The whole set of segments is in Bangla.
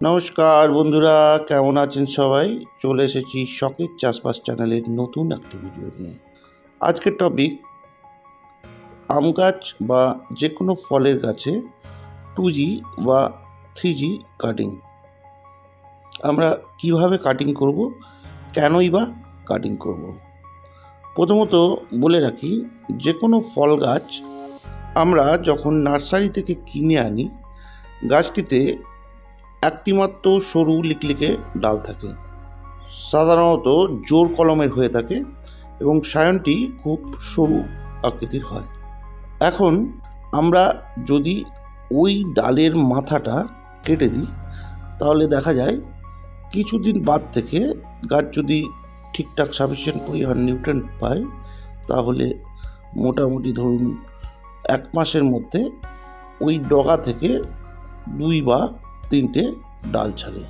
নমস্কার বন্ধুরা, কেমন আছেন সবাই? চলে এসেছি শখের চাষবাস চ্যানেলের নতুন একটি ভিডিও নিয়ে। আজকের টপিক আম গাছ বা যে কোনো ফলের গাছে টু জি বা থ্রি জি কাটিং আমরা কীভাবে কাটিং করব, কেনই বা কাটিং করব? প্রথমত বলে রাখি যে কোনো ফল গাছ আমরা যখন নার্সারি থেকে কিনে আনি, গাছটিতে একটি মাত্র সরু লিকলিকে ডাল থাকে। সাধারণত জোর কলমের হয়ে থাকে এবং সায়নটি খুব সরু আকৃতির হয়। এখন আমরা যদি ওই ডালের মাথাটা কেটে দিই, তাহলে দেখা যায় কিছুদিন বাদ থেকে গাছ যদি ঠিকঠাক সাফিসিয়েন্ট পরিমাণ নিউট্রেন্ট পায়, তাহলে মোটামুটি ধরুন এক মাসের মধ্যে ওই ডগা থেকে দুই বা তিনটে ডাল ছাড়ে।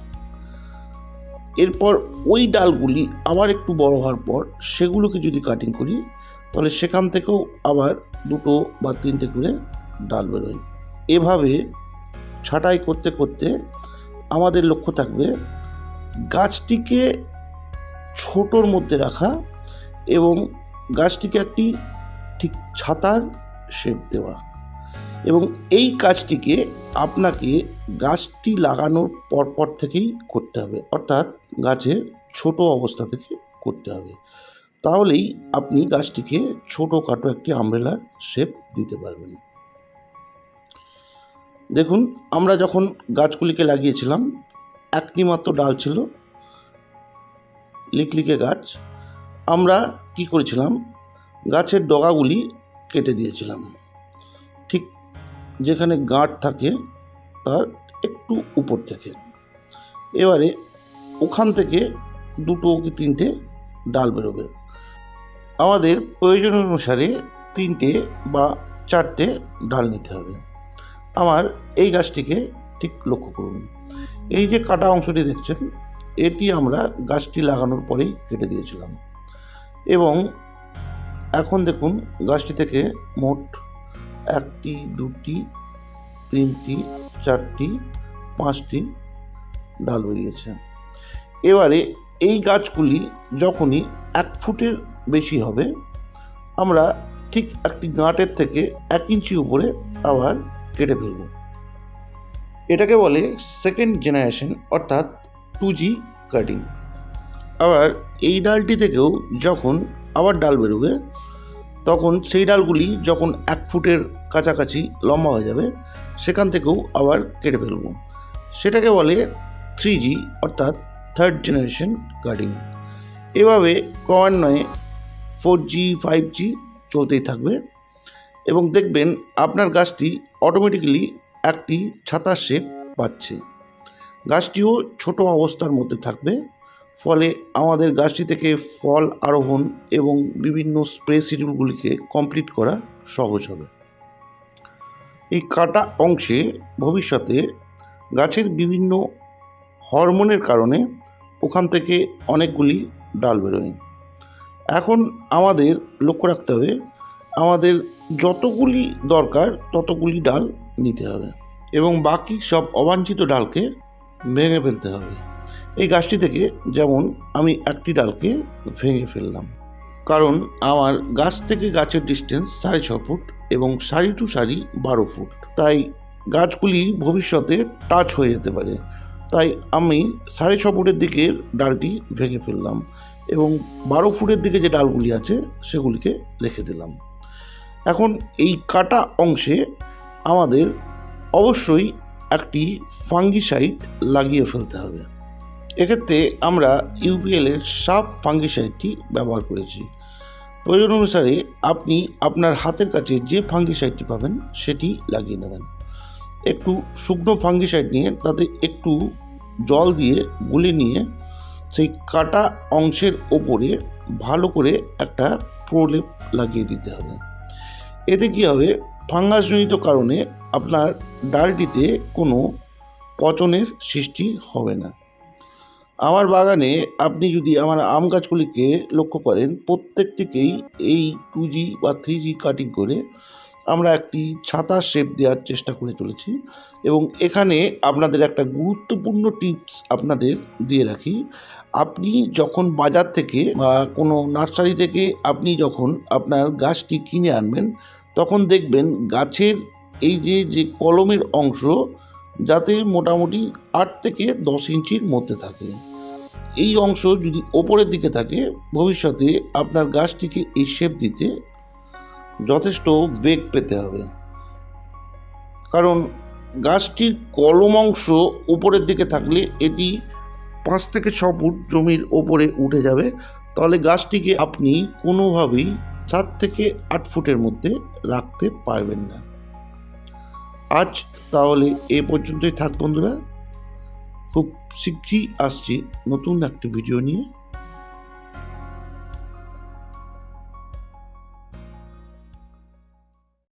এরপর ওই ডালগুলি আবার একটু বড় হওয়ার পর সেগুলোকে যদি কাটিং করি, তাহলে সেখান থেকেও আবার দুটো বা তিনটে করে ডাল বেরোয়। এভাবে ছাঁটাই করতে করতে আমাদের লক্ষ্য থাকবে গাছটিকে ছোটোর মধ্যে রাখা এবং গাছটিকে একটি ঠিক ছাতার শেপ দেওয়া। এবং এই কাজটিকে আপনাকে গাছটি লাগানোর পরপর থেকেই করতে হবে। অর্থাৎ গাছের ছোট অবস্থা থেকে করতে হবে। তাহলেই আপনি গাছটিকে ছোটোখাটো একটি আমব্রেলার শেপ দিতে পারবেন। দেখুন, আমরা যখন গাছগুলিকে লাগিয়েছিলাম, একটি মাত্র ডাল ছিল, লিকলিকে গাছ। আমরা কি করেছিলাম? গাছের ডগাগুলি কেটে দিয়েছিলাম। যেখানে গাঁট থাকে, তার একটু উপর থেকে। এবারে ওখান থেকে দুটো কি তিনটে ডাল বেরোবে। আমাদের প্রয়োজন অনুসারে তিনটে বা চারটে ডাল নিতে হবে। আমার এই গাছটিকে ঠিক লক্ষ্য করুন। এই যে কাটা অংশটি দেখছেন, এটি আমরা গাছটি লাগানোর পরেই কেটে দিয়েছিলাম। এবং এখন দেখুন, গাছটি থেকে মোট একটি, দুটি, তিনটি, চারটি, পাঁচটি ডাল বেরিয়েছে। এবারে এই গাছগুলি যখনই এক ফুটের বেশি হবে, আমরা ঠিক একটি গাঁটের থেকে এক ইঞ্চি উপরে আবার কেটে ফেলব। এটাকে বলে সেকেন্ড জেনারেশন অর্থাৎ টু জি কাটিং আবার এই ডালটি থেকেও যখন আবার ডাল বেরোবে তখন সেই ডালগুলি যখন এক ফুটের কাছাকাছি লম্বা হয়ে যাবে, সেখান থেকেও আবার কেটে ফেলব। সেটাকে বলে থ্রি জি অর্থাৎ থার্ড জেনারেশন কাটিং এভাবে ক্রমান্বয়ে ফোর জি ফাইভ জি চলতেই থাকবে এবং দেখবেন আপনার গাছটি অটোমেটিক্যালি একটি ছাতার শেপ পাচ্ছে। গাছটিও ছোট অবস্থার মধ্যে থাকবে। ফলে আমাদের গাছটি থেকে ফল আরোহণ এবং বিভিন্ন স্প্রে শিডিউলগুলিকে কমপ্লিট করা সহজ হবে। এই কাটা অংশে ভবিষ্যতে গাছের বিভিন্ন হরমোনের কারণে ওখান থেকে অনেকগুলি ডাল বেরোয়। এখন আমাদের লক্ষ্য রাখতে হবে, আমাদের যতগুলি দরকার ততগুলি ডাল নিতে হবে এবং বাকি সব অবাঞ্ছিত ডালকে ভেঙে ফেলতে হবে। এই গাছটি থেকে যেমন আমি একটি ডালকে ভেঙে ফেললাম। কারণ আমার গাছ থেকে গাছের ডিস্টেন্স সাড়ে ছ ফুট এবং সারি টু সারি বারো ফুট। তাই গাছগুলি ভবিষ্যতে টাচ হয়ে যেতে পারে। তাই আমি সাড়ে ছ ফুটের দিকের ডালটি ভেঙে ফেললাম এবং বারো ফুটের দিকে যে ডালগুলি আছে সেগুলিকে রেখে দিলাম। এখন এই কাটা অংশে আমাদের অবশ্যই একটি ফাঙ্গিসাইড লাগিয়ে ফেলতে হবে। এক্ষেত্রে আমরা ইউপিএলের সাব ফাঙ্গিসাইডটি ব্যবহার করেছি। প্রয়োজন অনুসারে আপনি আপনার হাতের কাছে যে ফাঙ্গিসাইডটি পাবেন, সেটি লাগিয়ে নেবেন। একটু শুকনো ফাঙ্গিসাইড নিয়ে তাতে একটু জল দিয়ে গুলে নিয়ে সেই কাটা অংশের ওপরে ভালো করে একটা প্রলেপ লাগিয়ে দিতে হবে। এতে কী হবে? ফাঙ্গাসজনিত কারণে আপনার ডালটিতে কোনো পচনের সৃষ্টি হবে না। আমার বাগানে আপনি যদি আমার আম গাছগুলিকে লক্ষ্য করেন, প্রত্যেকটিকেই এই টু জি বা থ্রি জি কাটিং করে আমরা একটি ছাতা শেপ দেওয়ার চেষ্টা করে চলেছি এবং এখানে আপনাদের একটা গুরুত্বপূর্ণ টিপস আপনাদের দিয়ে রাখি। আপনি যখন বাজার থেকে বা কোনো নার্সারি থেকে আপনি যখন আপনার গাছটি কিনে আনবেন, তখন দেখবেন গাছের এই যে যে কলমের অংশ যাতে মোটামুটি আট থেকে দশ ইঞ্চির মধ্যে থাকে। এই অংশ যদি ওপরের দিকে থাকে, ভবিষ্যতে আপনার গাছটিকে এই শেপ দিতে যথেষ্ট বেগ পেতে হবে। কারণ গাছটির কলম অংশ উপরের দিকে থাকলে এটি পাঁচ থেকে ছ ফুট জমির ওপরে উঠে যাবে। তাহলে গাছটিকে আপনি কোনোভাবেই সাত থেকে আট ফুটের মধ্যে রাখতে পারবেন না। আজ তাহলে এ পর্যন্তই থাক বন্ধুরা। খুব শীঘ্রই আসছি নতুন একটি ভিডিও নিয়ে।